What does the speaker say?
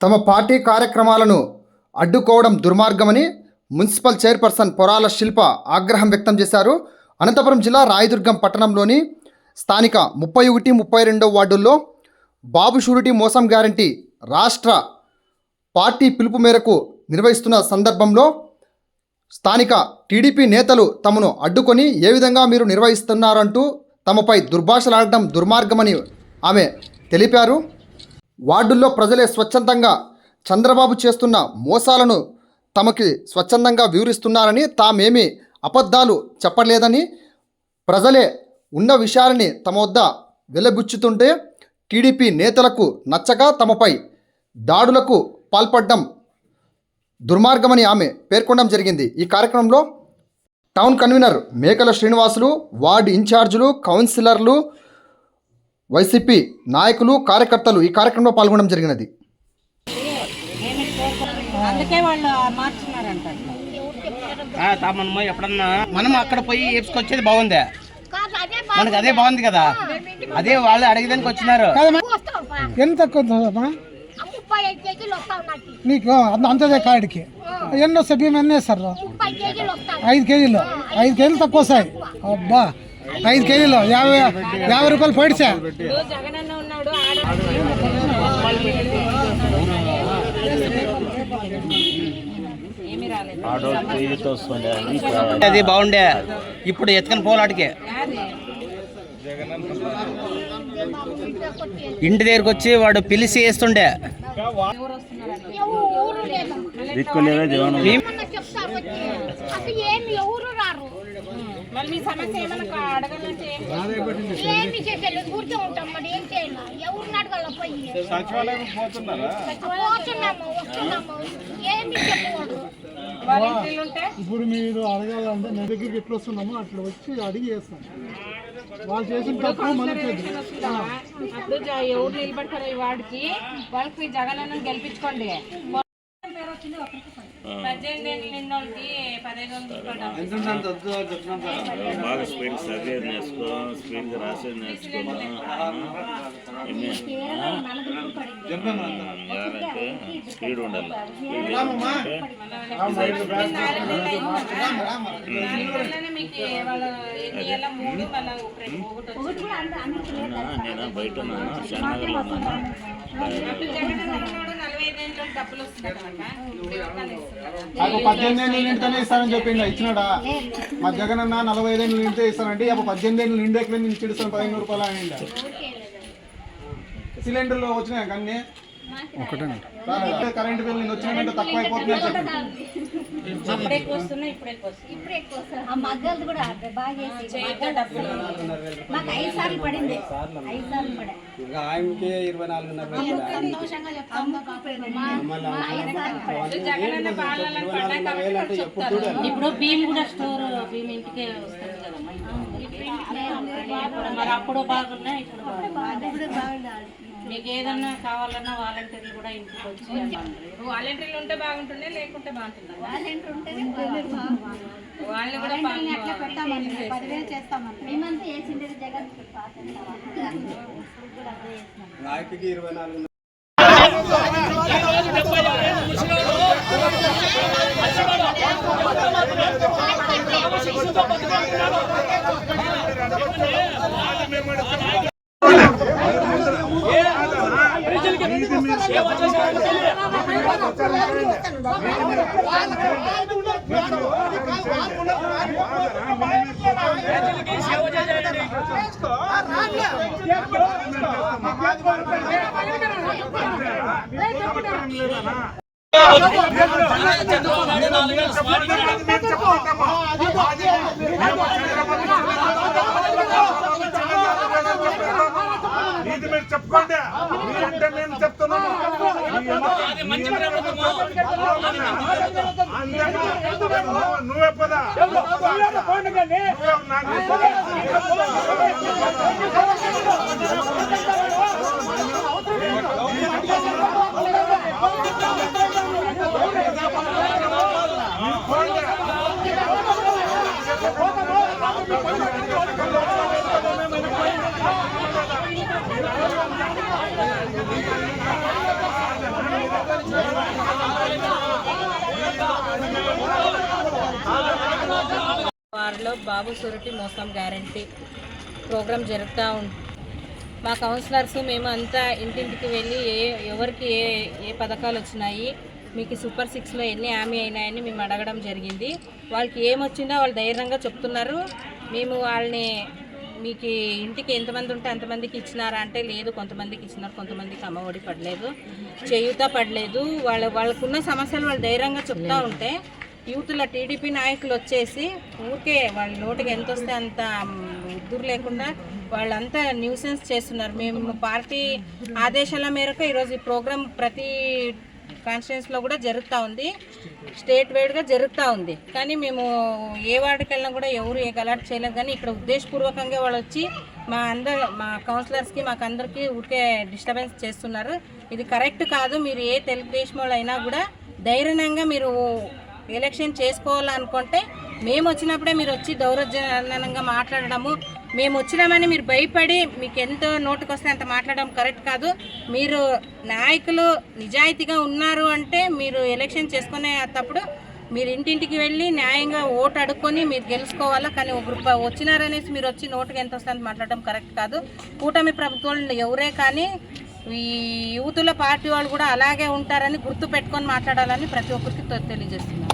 తమ పార్టీ కార్యక్రమాలను అడ్డుకోవడం దుర్మార్గమని మున్సిపల్ చైర్పర్సన్ పొరాల శిల్ప ఆగ్రహం వ్యక్తం చేశారు. అనంతపురం జిల్లా రాయదుర్గం పట్టణంలోని స్థానిక ముప్పై ఒకటి ముప్పై రెండో వార్డుల్లో బాబు షూరిటీ మోసం గ్యారంటీ రాష్ట్ర పార్టీ పిలుపు మేరకు నిర్వహిస్తున్న సందర్భంలో స్థానిక టీడీపీ నేతలు తమను అడ్డుకొని ఏ విధంగా మీరు నిర్వహిస్తున్నారంటూ తమపై దుర్భాషలాడడం దుర్మార్గమని ఆమె తెలిపారు. వార్డుల్లో ప్రజలే స్వచ్ఛందంగా చంద్రబాబు చేస్తున్న మోసాలను తమకి స్వచ్ఛందంగా వివరిస్తున్నారని తామేమి అబద్ధాలు చెప్పలేదని ప్రజలే ఉన్న విషయాలని తమ వద్ద వెలబుచ్చుతుంటే టీడీపీ నేతలకు నచ్చక తమపై దాడులకు పాల్పడడం దుర్మార్గమని ఆమె పేర్కొనడం జరిగింది. ఈ కార్యక్రమంలో టౌన్ కన్వీనర్ మేకల శ్రీనివాసులు వార్డు ఇన్ఛార్జీలు కౌన్సిలర్లు వైసీపీ నాయకులు కార్యకర్తలు ఈ కార్యక్రమంలో పాల్గొనడం జరిగినది. అందుకే వాళ్ళు మార్చున్నారంట. తామన్నమో ఎప్పుడన్నా మనం అక్కడ పోయి వేసుకొచ్చేది బాగుంది. మనకు అదే బాగుంది కదా. అదే వాళ్ళు అడిగేదానికి వచ్చినారు. ఎంత నాకు. నీకు అంత- అంతదే కాడికి. ఎన్ని వస్తాయి బియ్యం ఎన్ని వేస్తారు? ముప్పై కేజీలు వస్తాం ఐదు కేజీలు. ఐదు కేజీలు తక్కువ వస్తాయి. అబ్బా. ఐదు కేజీలు యాభై యాభై రూపాయలు పడిచా? జగనన్న ఉన్నాడు ఆడ ఏమి రాలేదు అది బాగుండే. ఇప్పుడు ఎత్తుకొని పోలాడికి ఇంటి దగ్గరకు వచ్చి వాడు పిలిచి వేస్తుండే. లేదమ్మా ఏమన్నా చెప్తారు వచ్చి అసలు ఏమి ఎవరు రారు మళ్ళీ మీ సమస్య ఏమన్నా అడగాలంటే ఏం ఏమి చేసేది ఊరికే ఉంటాం మరి ఏం చేయాలి ఎవరిని అడగాల పోయి? పోతున్నాము వస్తున్నాము. ఏమి చెప్పకూడదు. వాలంటీర్లు ఉంటే? ఇప్పుడు మీరు అడగాలంటే నా దగ్గరికి ఎట్లా వస్తున్నామో అట్లా వచ్చి అడిగి వేస్తాం వాళ్ళు చేసిన తప్పు మనకి అప్పుడు ఎవరు నిలబడతారు ఈ వాడికి వాళ్ళకి జగనన్న గెలిపించుకోండి. బాగా స్పీడ్ చదివేది నేర్చుకో స్పీడ్ రాసేది నేర్చుకో స్పీడ్ ఉండాలి. నేను బయట ఉన్నాను షానగర్లో ఉన్నాను నాకు పద్దెనిమిది ఏళ్ళు నిండితేనే ఇస్తానని చెప్పిండు ఇచ్చినాడా? మా జగన్ అన్న నలభై ఐదు ఏళ్ళు నిండితే ఇస్తానంటే అప్పుడు పద్దెనిమిది ఏళ్ళు నిండేకలే నేను చిడుస్తాను పదిహేను రూపాయలు అయిందా సిలిండర్లో వచ్చినాయి అన్ని? కరెంట్ బిల్ నేను వచ్చినాయంటే తక్కువ చెప్పి అప్పుడు ఎక్కువ వస్తున్నాయి ఇప్పుడు ఎక్కువ వస్తున్నాయి ఆ మగ్గలది కూడా బాగా చేసి. మాకు ఐదు సార్లు పడింది. ఐదు సార్లు ఆయనకి ఇరవై నాలుగున్నర సంతోషంగా ఇప్పుడు బియ్యం కూడా స్టోర్ బియ్యం ఇంటికే వస్తుంది కదమ్మా. ఇప్పుడు మరి అప్పుడు బాగున్నాయి ఇప్పుడు బాగున్నాయి. మీకు ఏదన్నా కావాలన్నా వాలంటీర్లు కూడా ఇంటికి వచ్చి వాలంటీర్లు ఉంటే బాగుంటుండే లేకుంటే బాగుంటుందా? వాలంటీర్ కూడా అట్లా పదివేలు మేమంతా వేసిండేది జగన్ నాయకుకి ఇరవై నాలుగు ఇది మీరు చెప్పుకోండి. మీరంటే మేము చెప్తున్నాము? నువ్వే పదా. నువ్వే జిల్లాలో బాబు సురటి మోసం గ్యారంటీ ప్రోగ్రాం జరుగుతూ ఉంది మా కౌన్సిలర్స్ మేము అంతా ఇంటింటికి వెళ్ళి ఏ ఎవరికి ఏ ఏ పథకాలు వచ్చినాయి మీకు సూపర్ సిక్స్లో ఎన్ని హామీ అయినాయని మేము అడగడం జరిగింది. వాళ్ళకి ఏమొచ్చిందో వాళ్ళు ధైర్యంగా చెప్తున్నారు. మేము వాళ్ళని మీకు ఇంటికి ఎంతమంది ఉంటే అంతమందికి ఇచ్చినారా అంటే లేదు కొంతమందికి ఇచ్చినారు కొంతమందికి అమ్మఒడి పడలేదు చేయూత పడలేదు. వాళ్ళ వాళ్ళకున్న సమస్యలు వాళ్ళు ధైర్యంగా చెప్తూ ఉంటే యూత్ల టీడీపీ నాయకులు వచ్చేసి ఊరికే వాళ్ళ నోటికి ఎంత వస్తే అంత ఉద్దురు లేకుండా వాళ్ళంతా న్యూసెన్స్ చేస్తున్నారు. మేము పార్టీ ఆదేశాల మేరకు ఈరోజు ఈ ప్రోగ్రాం ప్రతి కాన్స్టిట్యూన్స్లో కూడా జరుగుతూ ఉంది. స్టేట్ వైడ్గా జరుగుతూ ఉంది. కానీ మేము ఏ వార్డుకి వెళ్ళినా కూడా ఎవరు ఏ గలాట్ చేయలేదు. కానీ ఇక్కడ ఉద్దేశపూర్వకంగా వాళ్ళు వచ్చి మా అందరు మా కౌన్సిలర్స్కి మాకు అందరికీ ఊరికే డిస్టర్బెన్స్ చేస్తున్నారు. ఇది కరెక్ట్ కాదు. మీరు ఏ తెలుగుదేశం వాళ్ళు అయినా కూడా ధైర్యంగా మీరు ఎలక్షన్ చేసుకోవాలనుకుంటే మేము వచ్చినప్పుడే మీరు వచ్చి దౌర్జన్యంగా మాట్లాడడము. మేము వచ్చినామని మీరు భయపడి మీకు ఎంత నోటుకు వస్తే అంత మాట్లాడడం కరెక్ట్ కాదు. మీరు నాయకులు నిజాయితీగా ఉన్నారు అంటే మీరు ఎలక్షన్ చేసుకునే తప్పుడు మీరు ఇంటింటికి వెళ్ళి న్యాయంగా ఓటు అడుక్కొని మీరు గెలుచుకోవాలా? కానీ ఒక వచ్చినారనేసి మీరు వచ్చి నోటుకి ఎంత వస్తుందని మాట్లాడడం కరెక్ట్ కాదు. కూటమి ప్రభుత్వం ఎవరే కానీ ఈ యూతుల పార్టీ వాళ్ళు కూడా అలాగే ఉంటారని గుర్తు పెట్టుకొని మాట్లాడాలని ప్రతి ఒక్కరికి తెలియజేస్తున్నారు